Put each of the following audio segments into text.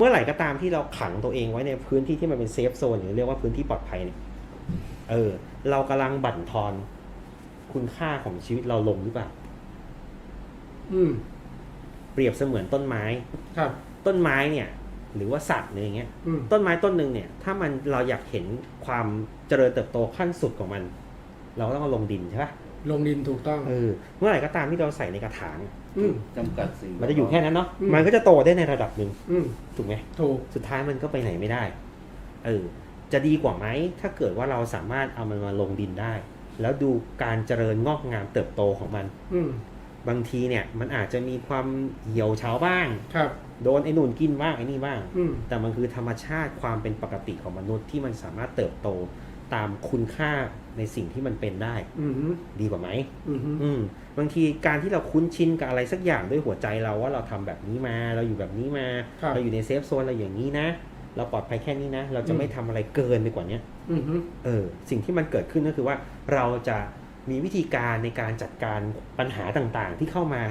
เมื่อไหร่ก็ตามที่เราขังตัวเองไว้ในพื้นที่ที่มันเป็นเซฟโซนหรือเรียกว่าพื้นที่ปลอดภัยเนี่ยเออ เรากำลังบั่นทอนคุณค่าของชีวิตเราลงหรือเปล่า อืม เปรียบเสมือนต้นไม้ ครับ ต้นไม้เนี่ย หรือว่าสัตว์เนี่ยอย่างเงี้ยอืมต้นไม้ต้นหนึ่งเนี่ย ถ้ามันเราอยากเห็นความเจริญเติบโตขั้นสุดของมัน เราก็ต้องเอาลงดินใช่ปะ ลงดินถูกต้องเออเมื่อไหร่ก็ตามที่เราใส่ในกระถาง อืม จำกัดสิ่งมันจะอยู่แค่นั้นเนาะอืม มันก็จะโตได้ในระดับหนึ่งอืมถูกไหมถูก สุดท้ายมันก็ไปไหนไม่ได้เออจะดีกว่าไหมถ้าเกิดว่าเราสามารถเอามันมาลงดินได้ แล้วดูการเจริญงอกงามเติบโตของมัน อืมบางทีเนี่ยมันอาจจะมีความเหี่ยวเฉาบ้าง ครับ โดนไอ้นู่นกินบ้างไอ้นี่บ้าง อืมแต่มันคือธรรมชาติความเป็นปกติของมนุษย์ที่มันสามารถเติบโต ตามคุณค่าในสิ่งที่มันเป็นได้อืมดีกว่าไหมอืมอืมบางทีการที่เราคุ้นชินกับอะไรสักอย่างด้วยหัวใจเราว่าเราทำแบบนี้มาเราอยู่แบบนี้มา ครับ เราอยู่ในเซฟโซนเราอย่างนี้นะ เราปลอดภัยแค่นี้นะ เราจะอืมไม่ทำอะไรเกินไปกว่านี้อืมเออ สิ่งที่มันเกิดขึ้นก็คือว่า เราจะมีวิธีการในการจัดการปัญหาต่างๆ ที่เข้ามา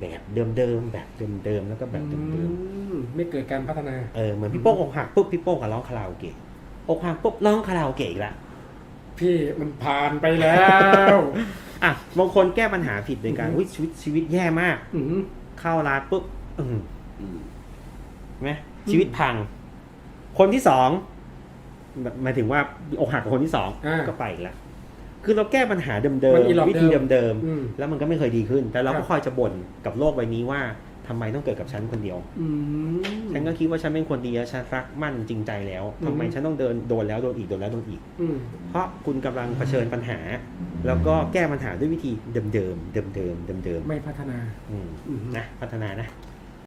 แบบเดิมๆแบบเดิมๆแล้วก็แบบเดิมมไม่เกิดการพัฒนา ๆเออเหมือนพี่โป้งอกหักปุ๊บพี่โป้งก็ร้องคาราโอเกะอกหักปุ๊บร้องคาราโอเกะอีกละ พี่มันผ่านไปแล้ว อะบางคนแก้ปัญหาผิดโดยการอือฮึวิชีวิตชีวิตแย่มาก อืม เข้าร้านปุ๊บอืมอืมเห็นไหมชีวิตพัง คนที่สองแบบหมายถึงว่าอกหักกับคนที่สองอ่าก็ไปอีกแล้วคือเราแก้ปัญหาเดิมมันอีหลอบๆวิธีเดิม เดิมอืม ๆแล้วมันก็ไม่เคยดีขึ้น แต่เราครัก็บ คอยจะบ่นกับโลกใบนี้ว่า ทำไมต้องเกิดกับฉันคนเดียวอืมฉันก็คิดว่าฉันเป็นคนดีแล้วฉันรักมั่นจริงใจแล้วอืมทำไมฉันต้องเดินโดนแล้วโดนอีกโดนแล้วโดนอีกอืมเพราะคุณกำลังเผชิญปัญหา แล้วก็แก้ปัญหาด้วยวิธีเดิมๆเดิมๆเดิมๆไม่พัฒนาอืมอืมนะพัฒนานะ